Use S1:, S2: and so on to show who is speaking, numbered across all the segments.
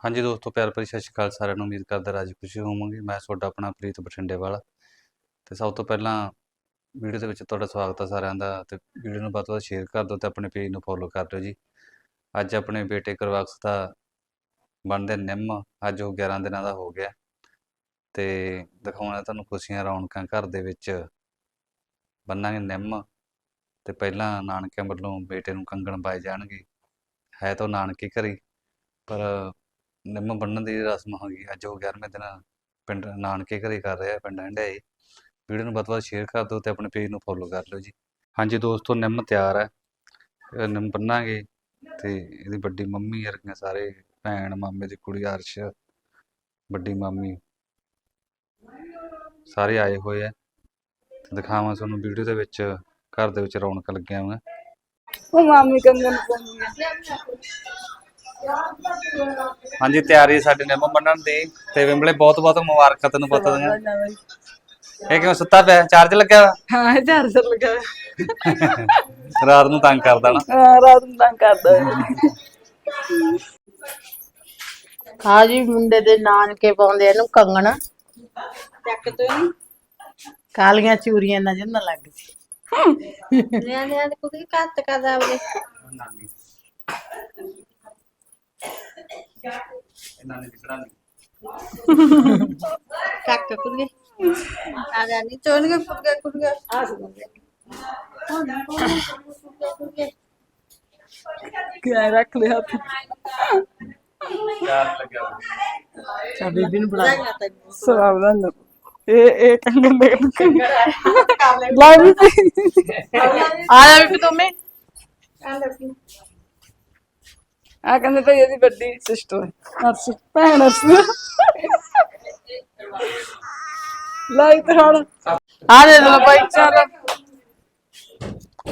S1: ਹਾਂਜੀ ਦੋਸਤੋ, ਪਿਆਰ ਭਰੀ ਸਤਿ ਸ਼੍ਰੀ ਅਕਾਲ। ਸਾਰਿਆਂ ਨੂੰ ਉਮੀਦ ਕਰਦਾ ਰਾਜੀ ਖੁਸ਼ੀ ਹੋਵੋਗੇ। ਮੈਂ ਤੁਹਾਡਾ ਆਪਣਾ ਪ੍ਰੀਤ ਬਠਿੰਡੇ ਵਾਲਾ। ਤੇ ਸਭ ਤੋਂ ਪਹਿਲਾਂ ਵੀਡੀਓ ਦੇ ਵਿੱਚ ਤੁਹਾਡਾ ਸਵਾਗਤ ਹੈ ਸਾਰਿਆਂ ਦਾ। ਤੇ ਵੀਡੀਓ ਨੂੰ ਵੱਧ ਤੋਂ ਵੱਧ ਸ਼ੇਅਰ ਕਰ ਦਿਓ ਤੇ ਆਪਣੇ ਪੇਜ ਨੂੰ ਫੋਲੋ ਕਰ ਦਿਓ ਜੀ। ਅੱਜ ਆਪਣੇ ਬੇਟੇ ਕਰਵਾਕਸ ਦਾ ਬਣਦੇ ਨਿੰਮ। ਅੱਜ ਉਹ 11 ਦਿਨਾਂ ਦਾ ਹੋ ਗਿਆ। ਤੇ ਦਿਖਾਉਣਾ ਤੁਹਾਨੂੰ ਖੁਸ਼ੀਆਂ ਰੌਣਕਾਂ ਘਰ ਦੇ ਵਿੱਚ। ਬੰਨਾਂਗੇ ਨਿੰਮ। ਤੇ ਪਹਿਲਾਂ ਨਾਨਕਿਆਂ ਵੱਲੋਂ ਬੇਟੇ ਨੂੰ ਕੰਗਣ ਪਾਏ ਜਾਣਗੇ। ਹੈ ਤਾਂ ਉਹ ਨਾਨਕੇ ਘਰੀ। ਪਰ ਨਿੰਮ ਬੰਨਣ ਦੀ ਰਸਮ ਹੋ ਅੱਜ ਉਹ 11ਵੇਂ ਦਿਨ ਪਿੰਡ ਨਾਨਕੇ ਘਰੇ ਕਰ ਰਿਹਾ, ਪਿੰਡ ਹੰਡਾਏ ਵੀਡੀਓ ਨੂੰ ਵੱਧ-ਵੱਧ ਸ਼ੇਅਰ ਕਰ ਦਿਓ ਤੇ ਆਪਣੇ ਪੇਜ ਨੂੰ ਫੋਲੋ ਕਰ ਲਓ ਜੀ। ਹਾਂਜੀ ਦੋਸਤੋ, ਨਿੰਮ ਤਿਆਰ ਹੈ ਨਿੰਮ ਬੰਨਾਂਗੇ ਤੇ ਇਹਦੀ ਵੱਡੀ ਮੰਮੀ ਵਰਗੀਆਂ ਸਾਰੇ ਭੈਣ ਮਾਮੇ ਦੀ ਕੁੜੀ ਅਰਸ਼, ਵੱਡੀ ਮਾਮੀ ਸਾਰੇ ਆਏ ਹੋਏ ਆ। ਤੇ ਦਿਖਾਵਾਂ ਤੁਹਾਨੂੰ ਵੀਡੀਓ ਦੇ ਵਿੱਚ, ਘਰ ਦੇ ਵਿੱਚ ਰੌਣਕ ਲੱਗਿਆ ਹੋਇਆ
S2: ਉਹ ਮਾਮੀ ਕੰਗਨ ਪਾਉਂਦੀ ਆ।
S1: ਹਾਂਜੀ ਤਿਆਰੀ ਸਾਡੇ ਨਿੰਮ ਬੰਨਣ ਦੀ ਤੇ ਵਿੰਬਲੇ ਬਹੁਤ ਬਹੁਤ ਮੁਬਾਰਕਾਂ ਤੈਨੂੰ ਪਤਾ ਦੀਆਂ। ਇਹ ਕਿਉਂ ਸੁੱਤਾ ਪਿਆ? ਚਾਰਜ ਲੱਗਿਆ ਵਾ?
S2: ਹਾਂ ਇਹ ਚਾਰਜਰ ਲੱਗਾ।
S1: ਰਾਤ ਨੂੰ ਤੰਗ ਕਰਦਾ ਨਾ।
S2: ਹਾਂ ਰਾਤ ਨੂੰ ਤੰਗ ਕਰਦਾ ਹੈ।
S3: ਹਾਂ ਜੀ ਮੁੰਡੇ ਦੇ ਨਾਨਕੇ ਪਾਉਂਦੇ ਇਹਨੂੰ ਕੰਗਣ।
S2: ਚੱਕ ਤੋਂ ਨਹੀਂ
S3: ਕਾਲੀਆਂ ਚੂਰੀਆਂ ਨਜ਼ਰ ਨਾ ਲੱਗ ਜੀ।
S4: ਨਿਆ ਨਿਆ ਦੇ ਕੁਕੀ ਕੱਤ ਕਰਦਾ
S1: ਨਾਨੀ। ਇਹਨਾਂ ਨੇ ਦਿਖਣਾ ਨਹੀਂ
S4: ਆ ਚੋਣ ਕੇ
S2: ਆ ਕਿਆ ਰੱਖ ਲਿਆ ਹੱਥ।
S1: ਲੱਗਿਆ।
S3: ਚਾ ਬੀਬੀ ਨੂੰ ਬੁਲਾ।
S2: ਇਹ ਇਹ ਕੰਗਨ ਦੇ
S3: ਤੁਮੇ
S2: ਆ ਕਹਿੰਦੇ ਤਾਂ ਇਹਦੀ ਵੱਡੀ ਸਿਸਟਰ ਹੈ ਅਰਸ਼ ਭੈਣ ਅਰਸ਼ ਲਾਈ ਤੇ ਹੁਣ।
S3: ਆ ਦੇ ਦੋ ਭਾਈ
S2: ਚੱਲ।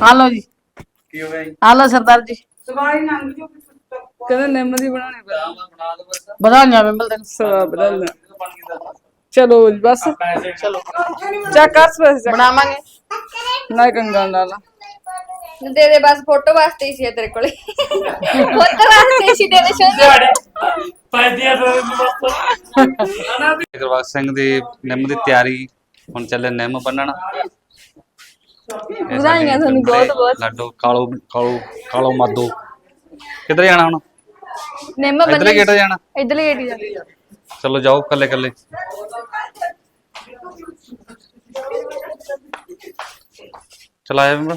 S3: ਆ ਲਓ ਜੀ।
S1: ਕੀ ਹੋ ਗਿਆ ਜੀ?
S3: ਆ ਲਓ ਸਰਦਾਰ ਜੀ।
S2: ਕਹਿੰਦੇ ਨਿੰਮ ਦੀ ਬਣਾਉਣੀ
S1: ਬਣਾ ਦੋ ਬਸ।
S3: ਵਧਾਈਆਂ ਬਿੰਬਲ ਤੈਨੂੰ।
S2: ਨਾ
S1: ਬਣ
S2: ਚਲੋ ਜੀ ਬਸ।
S3: ਚਲੋ।
S2: ਚੱਕ ਕਰ ਸਪੈਸ ਚੱਕ।
S3: ਬਣਾਵਾਂਗੇ।
S2: ਨਾ ਕੰਗਨ ਲਾ ਲਾ
S4: ਦੇ ਦੇ ਬਸ ਫੋਟੋ ਵਾਸਤੇ ਹੀ ਸੀ ਇਹ ਤੇਰੇ ਕੋਲੇ। ਫੋਟੋ ਵਾਸਤੇ ਹੀ ਸੀ ਦੇ ਦੇ ਸ਼ੋਅ
S1: ਗੁਰਬਖਸ਼ ਸਿੰਘ ਦੀ ਨਿੰਮ ਦੀ ਤਿਆਰੀ ਹੁਣ ਚੱਲੇ ਨਿੰਮ ਬੰਨਣ। ਇਹ
S4: ਵਧਾਈਆਂ
S1: ਸਾਡੇ
S4: ਤੁਹਾਨੂੰ ਬਹੁਤ ਬਹੁਤ।
S1: ਲੱਡੂ ਕਾਲੋ ਕਾਲੋ ਕਾਲੋ ਮਾਦੋ। ਕਿੱਧਰ ਜਾਣਾ ਹੁਣ?
S4: ਨਿੰਮ
S1: ਇਧਰਲੇ
S4: ਬੰਨਣ
S1: ਗੇਟ ਜਾਣਾ।
S4: ਇਧਰਲੇ ਗੇਟ ਹੀ ਜਾਂਦੀ
S1: ਚਲੋ ਜਾਓ ਕੱਲੇ ਕੱਲੇ ਚਲਾਇਆ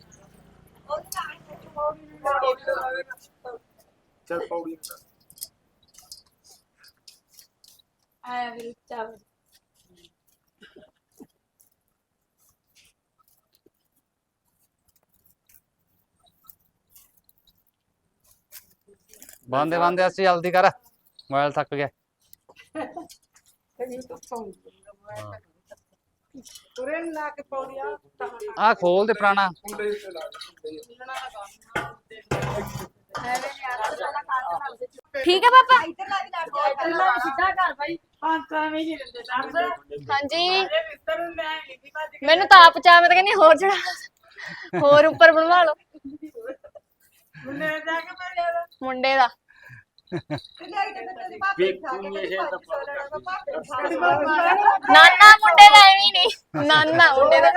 S4: ਆਇਆ ਵੀ ਚਾਵਲ
S1: ਬੰਦੇ ਬੰਦੇ ਅਸੀਂ ਜਲਦੀ ਕਰ ਮੋਬਾਈਲ ਥੱਕ ਗਿਆ ਆ ਖੋਲ ਦੇ ਪੁਰਾਣਾ
S4: ਠੀਕ ਹੈ ਪਾਪਾ। ਹਾਂਜੀ। ਮੈਨੂੰ ਤਾਂ ਆਪ ਚਾਹ ਮੈਂ ਤਾਂ ਕਹਿੰਦੀ ਹੋਰ ਚੜਾ ਹੋਰ ਉੱਪਰ ਬਣਵਾ ਲਓ। ਮੁੰਡੇ ਦਾ। ਨਾਨਾ ਮੁੰਡੇ ਦਾ ਐਵੇਂ ਨਹੀਂ। ਨਾਨਾ ਮੁੰਡੇ ਦਾ।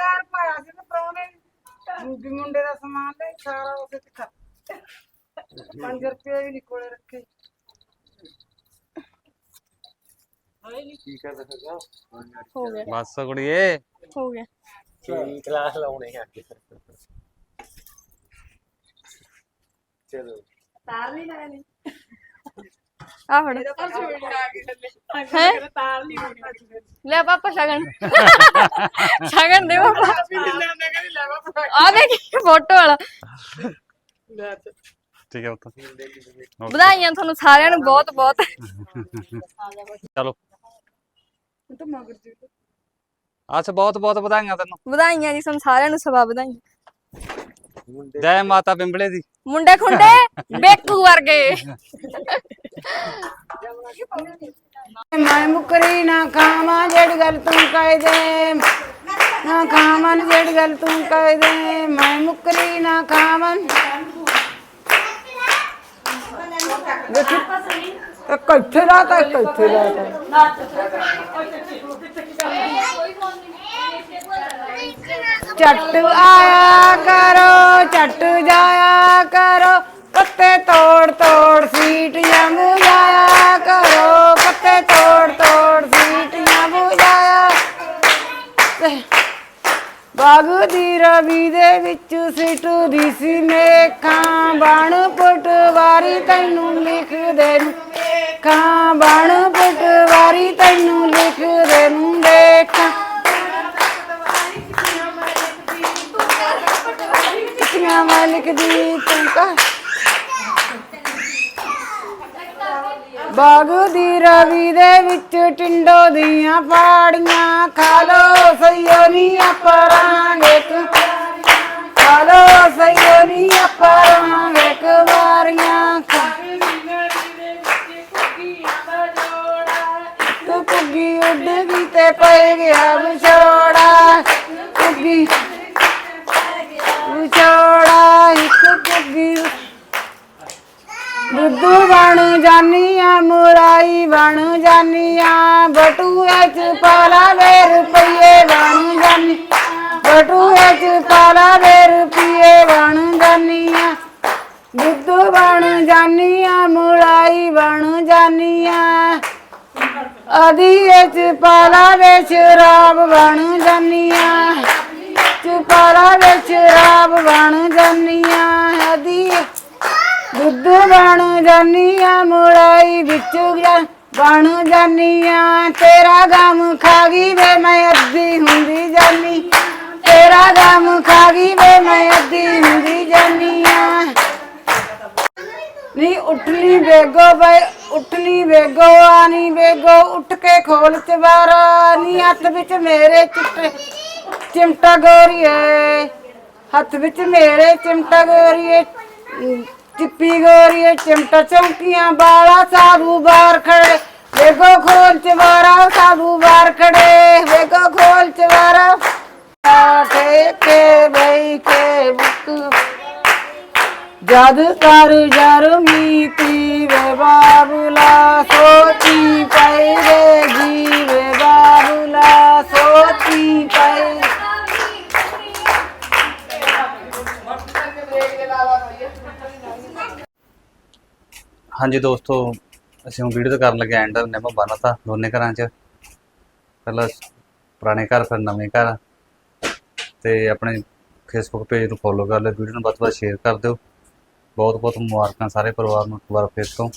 S5: ਮੁੰਡੇ ਦਾ ਸਮਾਨ ਲੈ ਸਾਰਾ ਉਸੇ ਚ ਖਾ 5 ਰੁਪਏ ਵੀ ਨੀ ਕੋਲੇ ਰੱਖੇ।
S4: ਹੋ ਗਿਆ।
S1: ਬਸ ਕੁੜੀਏ।
S4: ਹੋ ਗਿਆ।
S6: ਕੀ ਕਲਾਸ ਲਾਉਣੇ ਆ? ਅੱਗੇ ਚਲੋ।
S4: ਤਾਰ ਨਹੀਂ ਲਾਣੀ ਆ ਫੜ ਹੈ? ਲੈ ਪਾਪਾ ਸ਼ਗਨ। ਸ਼ਗਨ ਦੇ ਪਾਪਾ। ਆ ਦੇਖ ਫੋਟੋ ਵਾਲਾ।
S1: ਠੀਕ ਹੈ ਪੁੱਤ।
S4: ਵਧਾਈਆਂ ਤੁਹਾਨੂੰ ਸਾਰਿਆਂ ਨੂੰ ਬਹੁਤ ਬਹੁਤ।
S1: ਚਲੋ।
S5: ਤਾਂ ਮਗਰ ਜੀ।
S1: ਅੱਛਾ ਬਹੁਤ ਬਹੁਤ ਵਧਾਈਆਂ ਤੈਨੂੰ।
S4: ਵਧਾਈਆਂ ਜੀ ਤੁਹਾਨੂੰ ਸਾਰਿਆਂ ਨੂੰ ਸਵਾ ਵਧਾਈਆਂ।
S1: ਜੈ ਮਾਤਾ ਬਿੰਬਲੇ ਦੀ।
S4: ਮੁੰਡੇ ਖੁੰਡੇ ਬੇਕੂ ਵਰਗੇ।
S5: ਮੈਂ ਮੁਕਰੀ ਨਾ ਖਾਵਾਂ ਜਿਹੜੀ ਗੱਲ ਤੂੰ ਕਹਿ ਦੇ। ਨਾ ਖਾਵਾਂ ਜਿਹੜੀ ਗੱਲ ਤੂੰ ਕਹਿ ਦੇ। ਮੈਂ ਮੁਕਰੀ ਨਾ ਖਾਵਾਂ। ਦੇਖੀ। ਇੱਕ ਇੱਥੇ ਦਾ ਤਾਂ ਇੱਕ ਇੱਥੇ ਦਾ ਤਾਂ? ਚੱਟ ਆਇਆ ਕਰੋ ਚੱਟ ਜਾਇਆ ਕਰੋ। ਪੱਤੇ ਤੋੜ ਤੋੜ ਸੀਟ ਜੰਮ ਜਾਇਆ ਕਰੋ। ਕੱਤੇ ਤੋੜ ਤੋੜ ਸੀਟ ਜੰਮ ਜਾਇਆ। ਬਾਗ ਦੀ ਰਵੀ ਦੇ ਵਿੱਚ ਸਿੱਟਦੀ ਸੀ ਨੇਖਾਂ ਬਣ ਪਟਵਾਰੀ ਤੈਨੂੰ ਲਿਖਦੇ ਨੂੰ। ਖਾਂ ਬਣ ਪਟਵਾਰੀ ਤੈਨੂੰ ਲਿਖਦੇ ਨੂੰ। ਦੇਖਾਂ ਕਿਤਨੀਆਂ ਮਾਲਿਕ ਦੀ ਤੂੰ ਕਹ ਬਾਗ ਦੀ ਰਵੀ ਦੇ ਵਿੱਚ ਟਿੰਡੋ ਦੀਆਂ ਪਾੜੀਆਂ। ਖਾ ਲੋ ਸਈਓ ਨੀ ਆਪਰਾਂਗੇ ਖਾ ਲੋ ਸਈਓ ਨੀ ਆਪਰਾਂਗੇ ਕਵਾਰੀਆਂ ਤੂੰ ਕੁੱਗੀ ਉੱਡ ਗਈ ਤੇ ਪੈ ਗਿਆ ਵਿਛੋੜਾ। ਕੁੱਗੀ ਵਿਛੋੜਾ ਇੱਕ ਕੁੱਗੀ ਦੁੱਧੂ ਬਣ ਜਾਨੀਆਂ ਮੁਰਾਈ ਬਣ ਜਾਨੀਆਂ। ਬਟੂਏ ਚ ਪਾਲਾ ਵੇ ਰੁਪਈਏ ਬਣ ਜਾਨੀ। ਬਟੂਏ ਚ ਪਾਲਾ ਜਾਨੀਆਂ, ਮੁਰਾਈ ਬਣ ਜਾਨੀਆਂ। ਅਧੀਏ ਚ ਪਾਲਾ ਵੇ ਸ਼ਰਾਬ ਬਣ ਜਾਨੀਆਂ। ਚੁਪਾਲਾ ਵੇ ਸ਼ਰਾਬ ਬਣ ਜਾਨੀਆਂ। ਅਧੀਏ ਦੁੱਧ ਬਣ ਜਾਨੀਆਂ, ਮੁਰਾਈ ਵਿੱਚ ਬਣ ਜਾਨੀਆਂ। ਤੇਰਾ ਗਮ ਖਾ ਗਈ ਵੇ, ਮੈਂ ਅੱਧੀ ਹੁੰਦੀ ਜਾਨੀ। ਨੀ ਉੱਠਲੀ ਵੇਗੋ ਬਈ ਉੱਠਲੀ ਵੇਗੋ ਆਨੀ ਵੇਗੋ ਉੱਠ ਕੇ ਖੋਲ ਚਵਾਰਾ ਨੀ ਹੱਥ ਵਿੱਚ ਮੇਰੇ ਚਿੱਟੇ ਚਿਮਟਾ ਗੋਰੀਏ, ਹੱਥ ਵਿੱਚ ਮੇਰੇ ਚਿਮਟਾ ਗੋਰੀਏ, ਚਿੱਪੀ ਗੋਰੀਏ, ਚਿਮਟਾ ਚੌਂਕੀਆਂ ਬਾਲਾ ਸਾਧੂ ਬਾਹਰ ਖੜੇ ਵੇਗੋ ਖੋਲ ਚਵਾਰਾ ਸਾਧੂ ਬਾਹਰ ਖੜੇ ਵੇਗੋ ਖੋਲ ਚਵਾਰਾ ਠੇਕੇ ਬਈ, ਕੇ ਜਦ ਕਰ ਜਰ ਮੀਤੀ ਵੇ ਬਾਬੂਲਾ, ਸੋਚੀ ਪਈ ਰੇ ਜੀ ਬਾਬੂਲਾ, ਸੋਚੀ ਪਈ
S1: ਹਾਂਜੀ ਦੋਸਤੋ, ਅਸੀਂ ਹੁਣ ਵੀਡੀਓ ਤਾਂ ਕਰਨ ਲੱਗੇ ਐਂਡ ਨਿੰਮ ਬੰਨਤਾ ਦੋਨੇ ਘਰਾਂ 'ਚ। ਪਹਿਲਾਂ ਪੁਰਾਣੇ ਘਰ, ਫਿਰ ਨਵੇਂ ਘਰ। ਤੇ ਆਪਣੇ ਫੇਸਬੁੱਕ ਪੇਜ ਨੂੰ ਫੋਲੋ ਕਰ ਲਓ ਵੀਡੀਓ ਨੂੰ ਵੱਧ ਤੋਂ ਵੱਧ ਸ਼ੇਅਰ ਕਰ ਦਿਓ। ਬਹੁਤ ਬਹੁਤ ਮੁਬਾਰਕਾਂ ਸਾਰੇ ਪਰਿਵਾਰ ਨੂੰ ਇੱਕ ਵਾਰ ਫਿਰ ਤੋਂ।